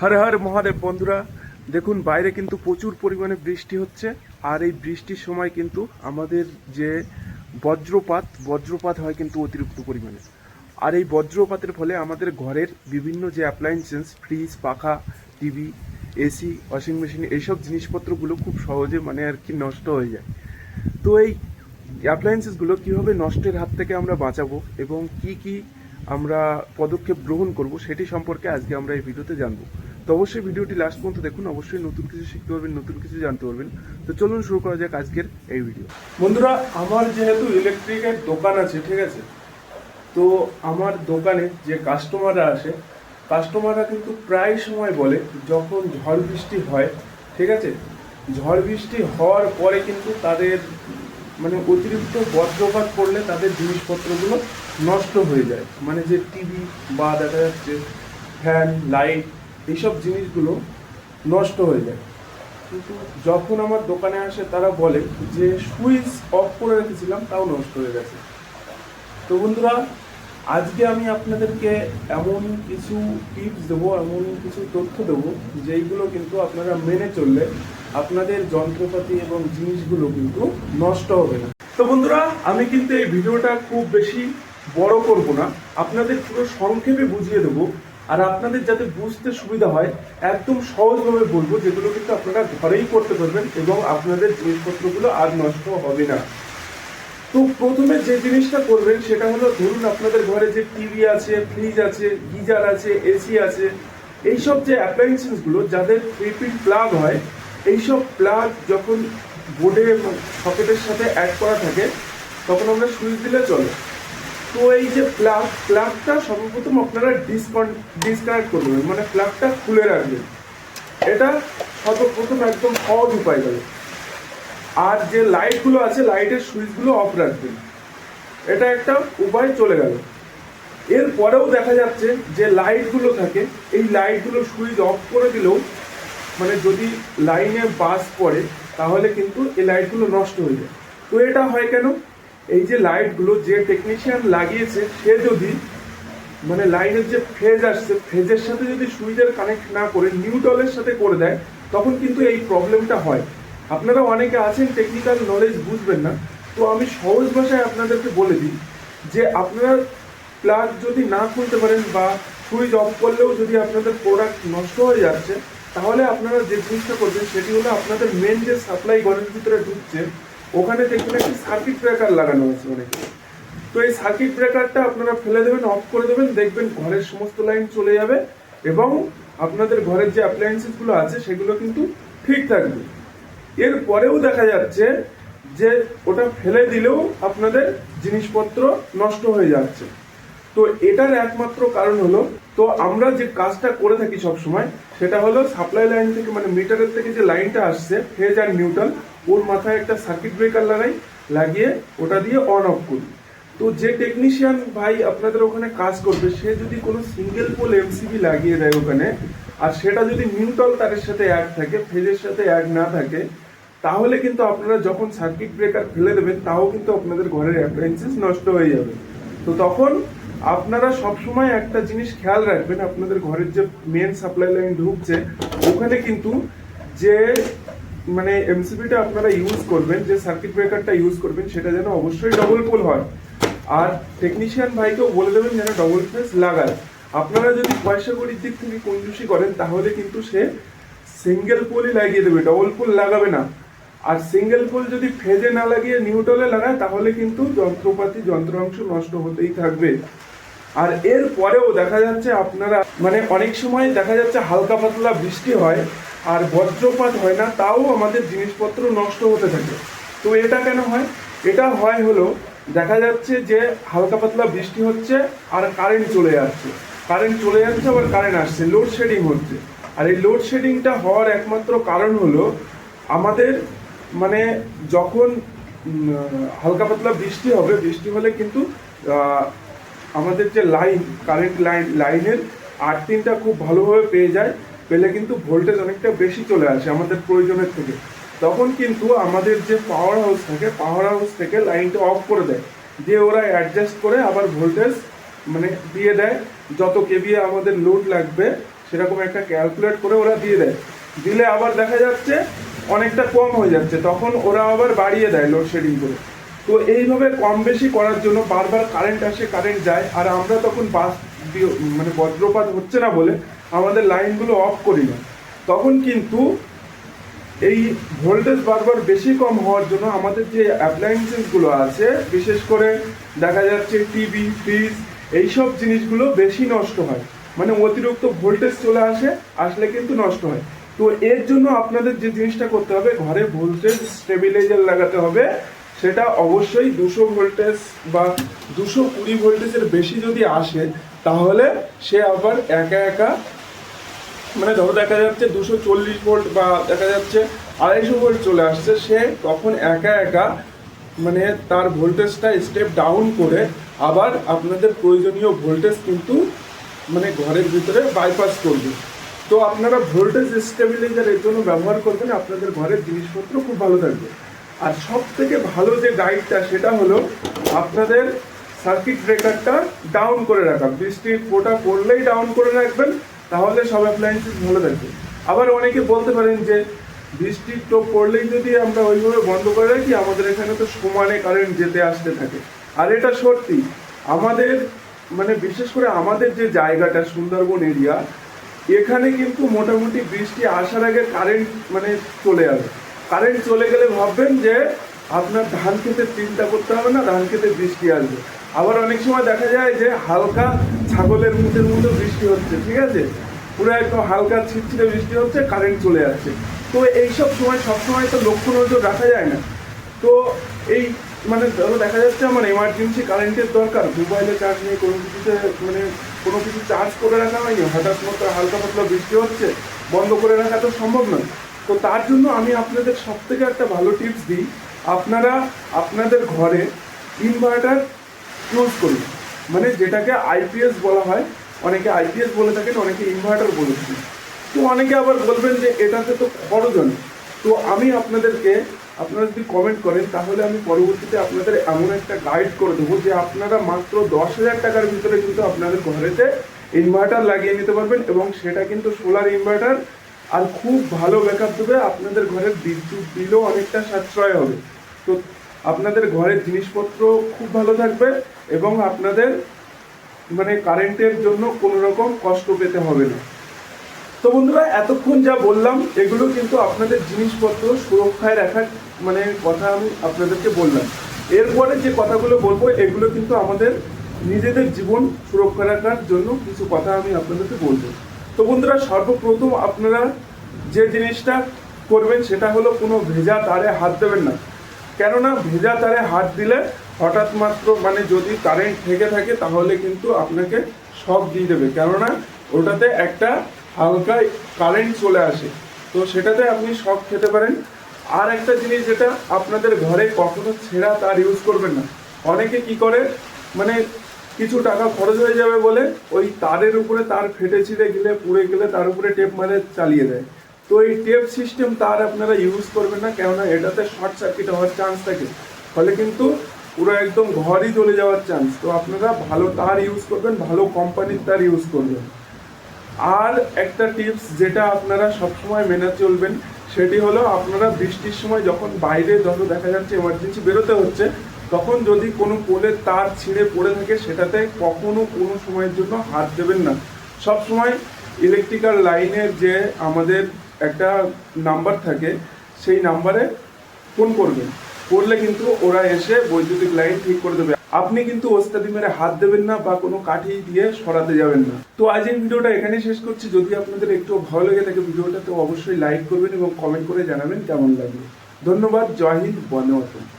হরে হরে মহাদেব বন্ধুরা, দেখুন বাইরে কিন্তু প্রচুর পরিমাণে বৃষ্টি হচ্ছে, আর এই বৃষ্টির সময় কিন্তু আমাদের যে বজ্রপাত বজ্রপাত হয় কিন্তু অতিরিক্ত পরিমাণে। আর এই বজ্রপাতের ফলে আমাদের ঘরের বিভিন্ন যে অ্যাপ্লায়েন্সেস ফ্রিজ পাখা টিভি এসি ওয়াশিং মেশিন এইসব জিনিসপত্রগুলো খুব সহজে মানে আর কি নষ্ট হয়ে যায়। তো এই অ্যাপ্লায়েন্সেসগুলো কীভাবে নষ্টের হাত থেকে আমরা বাঁচাবো এবং কি কি আমরা পদক্ষেপ গ্রহণ করব সেটি সম্পর্কে আজকে আমরা এই ভিডিওতে জানব। তো অবশ্যই ভিডিওটি লাস্ট পর্যন্ত দেখুন। অবশ্যই নতুন কিছু শিখতে পারবেন, নতুন কিছু জানতে পারবেন। তো চলুন শুরু করা যাক আজকের এই ভিডিও বন্ধুরা, আমার যেহেতু ইলেকট্রিকের দোকান আছে, ঠিক আছে? তো আমার দোকানে যে কাস্টমাররা আসে কাস্টমাররা কিন্তু প্রায় সময় বলে যখন ঝড় বৃষ্টি হয়, ঠিক আছে? ঝড় বৃষ্টি হওয়ার পরে কিন্তু তাদের মানে অতিরিক্ত বজ্রপাত পড়লে তাদের জিনিসপত্রগুলো নষ্ট হয়ে যায়। মানে যে টিভি বা দেখা যাচ্ছে ফ্যান লাইট এইসব জিনিসগুলো নষ্ট হয়ে যায়। কিন্তু যখন আমার দোকানে আসে, তারা বলে যে, সুইচ অফ করে রেখেছিলাম, তাও নষ্ট হয়ে গেছে। তো বন্ধুরা, আজকে আমি আপনাদেরকে এমন কিছু টিপস দেবো, এমন কিছু তথ্য দেবো, যেইগুলো কিন্তু আপনারা মেনে চললে আপনাদের যন্ত্রপাতি এবং জিনিসগুলো কিন্তু নষ্ট হবে না। তো বন্ধুরা, আমি কিন্তু এই ভিডিওটা খুব বেশি বড় করব না। আপনাদের পুরো সংক্ষেপে বুঝিয়ে দেবো আর আপনাদের যাতে বুঝতে সুবিধা হয়, একদম সহজভাবে বলব, যেগুলো কিন্তু আপনারা ঘরেই করতে পারবেন এবং আপনাদের জিনিসপত্রগুলো আর নষ্ট হবে না। তো প্রথমে যে জিনিসটা করবেন, সেটা হলো ধরুন আপনাদের ঘরে যে টিভি আছে ফ্রিজ আছে, গিজার আছে, এসি আছে, এইসব যে অ্যাপ্লায়েন্সেসগুলো যাদের প্রিপিড প্লাগ হয়, এইসব প্লাগ যখন বোর্ডে সকেটের সাথে অ্যাড করা থাকে, তখন আমরা সুইচ দিলে চলে। তো এই যে প্লাগ প্লাগটা সর্বপ্রথম আপনারা ডিসকন ডিসকানেক্ট করবেন মানে প্লাগটা খুলে রাখবেন। এটা সর্বপ্রথম একদম সহজ উপায় গেল আর যে লাইটগুলো আছে লাইটের সুইচগুলো অফ রাখবেন। এটা একটা উপায় চলে গেল। এর পরেও দেখা যাচ্ছে যে লাইটগুলো থাকে, এই লাইটগুলো সুইচ অফ করে দিলেও মানে যদি লাইনে বাস পড়ে, তাহলে কিন্তু এই লাইটগুলো নষ্ট হয়ে যায়। তো এটা হয় কেন? এই যে লাইটগুলো যে টেকনিশিয়ান লাগিয়েছে, সে যদি মানে লাইনের যে ফেজ আসছে ফেজের সাথে যদি সুইচের কানেক্ট না করে নিউট্রালের সাথে করে দেয়, তখন কিন্তু এই প্রবলেমটা হয়। আপনারা অনেকে আছেন টেকনিক্যাল নলেজ বুঝবেন না, তো আমি সহজ ভাষায় আপনাদেরকে বলে দিই যে আপনারা প্লাগ যদি না খুলতে পারেন বা সুইচ অফ করলেও যদি আপনাদের প্রোডাক্ট নষ্ট হয়ে যাচ্ছে, তাহলে আপনারা যে জিনিসটা করবেন সেটি হলো আপনাদের মেন যে সাপ্লাই ঘরের ভিতরে ঢুকছে ওখানে দেখবেন একটি সার্কিট ব্রেকার লাগানো আছে অনেকে। তো এই সার্কিট ব্রেকারটা আপনারা ফেলে দেবেন অফ করে দেবেন, দেখবেন ঘরের সমস্ত লাইন চলে যাবে এবং আপনাদের ঘরের যে অ্যাপ্লায়েন্সেসগুলো আছে সেগুলো কিন্তু ঠিক থাকবে। এর পরেও দেখা যাচ্ছে যে ওটা ফেলে দিলেও আপনাদের জিনিসপত্র নষ্ট হয়ে যাচ্ছে। তো এটার একমাত্র কারণ হলো তো আমরা যে কাজটা করে থাকি সব সময় সেটা হলো সাপ্লাই লাইন থেকে মানে মিটারের থেকে যে লাইনটা আসছে ফেজ আর নিউট্রাল ওর মাথায় একটা সার্কিট ব্রেকার লাগাই, লাগিয়ে ওটা দিয়ে অন অফ করি। তো যে টেকনিশিয়ান ভাই আপনাদের ওখানে কাজ করবে, সে যদি কোনো সিঙ্গেল পোল এমসিবি লাগিয়ে দেয় ওখানে, আর সেটা যদি নিউট্রাল তারের সাথে অ্যাড থাকে ফেজের সাথে অ্যাড না থাকে, তাহলে কিন্তু আপনারা যখন সার্কিট ব্রেকার ফেলে দেবেন, তাও কিন্তু আপনাদের ঘরের অ্যাপ্লায়েন্সেস নষ্ট হয়ে যাবে। তো তখন আপনারা সবসময় একটা জিনিস খেয়াল রাখবেন, আপনাদের ঘরের যে মেন সাপ্লাই লাইন ঢুকছে, ওখানে কিন্তু যে মানে এমসিবিটা আপনারা ইউজ করবেন, যে সার্কিট ব্রেকারটা ইউজ করবেন, সেটা যেন অবশ্যই ডবল পোল হয়। আর টেকনিশিয়ান ভাইকেও বলে দেবেন যেন ডবল ফেস লাগায়। আপনারা যদি পয়সা কড়ির দিক থেকে কঞ্জুসি করেন, তাহলে কিন্তু সে সিঙ্গেল পোলই লাগিয়ে দেবে ডবল পোল লাগাবে না। আর সিঙ্গেল পোল যদি ফেজে না লাগিয়ে নিউটলে লাগায়, তাহলে কিন্তু যন্ত্রপাতি, যন্ত্রাংশ নষ্ট হতেই থাকবে। আর এর পরেও দেখা যাচ্ছে আপনারা মানে অনেক সময় দেখা যাচ্ছে হালকা পাতলা বৃষ্টি হয় আর বজ্রপাত হয় না, তাও আমাদের জিনিসপত্র নষ্ট হতে থাকে। তো এটা কেন হয়? এটা হয় হলো, দেখা যাচ্ছে যে হালকা পাতলা বৃষ্টি হচ্ছে আর কারেন্ট চলে যাচ্ছে। কারেন্ট চলে যাচ্ছে, আবার কারেন্ট আসছে লোডশেডিং হচ্ছে। আর এই লোডশেডিংটা হওয়ার একমাত্র কারণ হলো, আমাদের মানে যখন হালকা পাতলা বৃষ্টি হবে, বৃষ্টি হলে কিন্তু আমাদের যে লাইন কারেন্ট লাইন লাইনের আর্থিংটা খুব ভালোভাবে পেয়ে যায়, পেলে কিন্তু ভোল্টেজ অনেকটা বেশি চলে আসে আমাদের প্রয়োজনের থেকে। তখন কিন্তু আমাদের যে পাওয়ার হাউস থাকে পাওয়ার হাউস থেকে লাইনটা অফ করে দেয়। দিয়ে ওরা অ্যাডজাস্ট করে আবার ভোল্টেজ মানে দিয়ে দেয়। যত কেবিএ আমাদের লোড লাগবে, সেরকম একটা ক্যালকুলেট করে ওরা দিয়ে দেয়। দিলে আবার দেখা যাচ্ছে অনেকটা কম হয়ে যাচ্ছে। তখন ওরা আবার বাড়িয়ে দেয় লোডশেডিং করে। তো এইভাবে কম বেশি করার জন্য বারবার কারেন্ট আসে কারেন্ট যায়, আর আমরা তখন বাস মানে বজ্রপাত হচ্ছে না বলে আমাদের লাইনগুলো অফ করি না। তখন কিন্তু এই ভোল্টেজ বারবার বেশি কম হওয়ার জন্য আমাদের যে অ্যাপ্লায়েন্সেসগুলো আছে, বিশেষ করে দেখা যাচ্ছে টিভি ফ্রিজ এইসব জিনিসগুলো বেশি নষ্ট হয়। মানে অতিরিক্ত ভোল্টেজ চলে আসে, আসলে কিন্তু নষ্ট হয়। তো এর জন্য আপনাদের যে জিনিসটা করতে হবে, ঘরে ভোল্টেজ স্টেবিলাইজার লাগাতে হবে সেটা অবশ্যই দুশো ভোল্টেজ বা দুশো কুড়ি ভোল্টেজের বেশি যদি আসে, তাহলে সে আবার একা একা মানে ধরো দেখা যাচ্ছে দুশো চল্লিশ ভোল্ট বা দেখা যাচ্ছে আড়াইশো ভোল্ট চলে আসছে, সে তখন একা একা মানে তার ভোল্টেজটা স্টেপ ডাউন করে আবার আপনাদের প্রয়োজনীয় ভোল্টেজ কিন্তু মানে ঘরের ভিতরে বাইপাস করবে। তো আপনারা ভোল্টেজ স্টেবিলাইজার এর জন্য ব্যবহার করবেন, আপনাদের ঘরের জিনিসপত্র খুব ভালো থাকবে। আর সব থেকে ভালো যে গাইডটা সেটা হলো আপনাদের সার্কিট ব্রেকারটা ডাউন করে রাখা। বৃষ্টির ফোঁটা পড়লেই ডাউন করে রাখবেন, তাহলে সব অ্যাপ্লায়েন্সেস ভালো থাকবে। আবার অনেকে বলতে পারেন যে, বৃষ্টির টোপ পড়লেই যদি আমরা ওইভাবে বন্ধ করে রাখি, আমাদের এখানে তো সমানে কারেন্ট যেতে আসতে থাকে। আর এটা সত্যি, আমাদের মানে বিশেষ করে আমাদের যে জায়গাটা, সুন্দরবন এরিয়া এখানে কিন্তু মোটামুটি বৃষ্টি আসার আগে কারেন্ট মানে চলে যাবে কারেন্ট চলে গেলে ভাববেন যে আপনার ধান খেতে চিন্তা করতে হবে না, ধান খেতে বৃষ্টি আসবে। আবার অনেক সময় দেখা যায় যে হালকা ছাগলের মুখের মতো বৃষ্টি হচ্ছে, ঠিক আছে? পুরো একদম হালকা ছিটছিটে বৃষ্টি হচ্ছে কারেন্ট চলে যাচ্ছে। তো এইসব সময় সবসময় তো লক্ষ্য নজর রাখা যায় না। তো এই মানে ধরো দেখা যাচ্ছে আমার এমার্জেন্সি কারেন্টের দরকার মোবাইলে চার্জ নেই, কোনো কিছুতে মানে কোনো কিছু চার্জ করে রাখা হয়নি, হঠাৎ মতো হালকা পাতলা বৃষ্টি হচ্ছে, বন্ধ করে রাখা তো সম্ভব নয়। তো তার জন্য আমি আপনাদের সব থেকে একটা ভালো টিপস দিই। আপনারা আপনাদের ঘরে ইনভার্টার ইউজ করুন। মানে যেটাকে আইপিএস বলা হয়, অনেকে আইপিএস বলে থাকেন, অনেকে ইনভার্টার বলে থাকেন। তো অনেকে আবার বলবেন যে, এটাতে তো খরচ অনেক তো আমি আপনাদেরকে, আপনারা যদি কমেন্ট করেন, তাহলে আমি পরবর্তীতে আপনাদের এমন একটা গাইড করে দেবো যে, আপনারা মাত্র দশ হাজার টাকার ভিতরে কিন্তু আপনাদের ঘরেতে ইনভার্টার লাগিয়ে নিতে পারবেন এবং সেটা কিন্তু সোলার ইনভার্টার আর খুব ভালো ব্যাকআপ দেবে। আপনাদের ঘরের বিদ্যুৎ বিলও অনেকটা সাশ্রয় হবে। তো আপনাদের ঘরের জিনিসপত্র খুব ভালো থাকবে এবং আপনাদের মানে কারেন্টের জন্য কোনো রকম কষ্ট পেতে হবে না। তো বন্ধুরা, এতক্ষণ যা বললাম, এগুলো কিন্তু আপনাদের জিনিসপত্র সুরক্ষায় রাখার মানে কথা আমি আপনাদেরকে বললাম। এরপরে যে কথাগুলো বলব, এগুলো কিন্তু আমাদের নিজেদের জীবন সুরক্ষা রাখার জন্য কিছু কথা আমি আপনাদেরকে বলব। তো বন্ধুরা, সর্বপ্রথম আপনারা যে জিনিসটা করবেন সেটা হলো কোনো ভেজা তারে হাত দেবেন না। কেননা ভেজা তারে হাত দিলে হঠাৎ মাত্র মানে যদি কারেন্ট থেকে থাকে তাহলে কিন্তু আপনাকে শক দিয়ে দেবে। কেননা ওটাতে একটা হালকা কারেন্ট চলে আসে। তো সেটাতে আপনি শক খেতে পারেন। আর একটা জিনিস যেটা আপনাদের ঘরে কখনো ছেঁড়া তার ইউজ করবেন না। অনেকে কি করে মানে কিছু টাকা খরচ হয়ে যাবে বলে ওই তারের উপরে তার ফেটে ছিঁড়ে গেলে, পুড়ে গেলে তার উপরে টেপ মারে চালিয়ে দেয়। তো এই টেপ সিস্টেম তার আপনারা ইউজ করবেন না, কেননা এটাতে শর্ট সার্কিট হওয়ার চান্স থাকে। ফলে কিন্তু পুরো একদম ঘরই চলে যাওয়ার চান্স তো আপনারা ভালো তার ইউজ করবেন, ভালো কোম্পানির তার ইউজ করবেন। আর একটা টিপস যেটা আপনারা সবসময় মেনে চলবেন, সেটি হলো আপনারা বৃষ্টির সময় যখন বাইরে ধরো দেখা যাচ্ছে এমার্জেন্সি বেরোতে হচ্ছে তখন যদি কোনো পোলের তার ছিঁড়ে পড়ে থাকে, সেটাতে কখনো কোনো সময়ের জন্য হাত দেবেন না। সব সময় ইলেকট্রিক্যাল লাইনের যে আমাদের একটা নাম্বার থাকে, সেই নাম্বারে ফোন করবেন। করলে কিন্তু ওরা এসে বৈদ্যুতিক লাইন ঠিক করে দেবে। আপনি কিন্তু ওস্তাদি মেরে হাত দেবেন না বা কোনো কাঠি দিয়ে সরাতে যাবেন না। তো আজ এই ভিডিওটা এখানেই শেষ করছি। যদি আপনাদের একটু ভালো লেগে থাকে ভিডিওটা তো অবশ্যই লাইক করবেন এবং কমেন্ট করে জানাবেন কেমন লাগল। ধন্যবাদ। জয় হিন্দ। বন্দে মাতরম।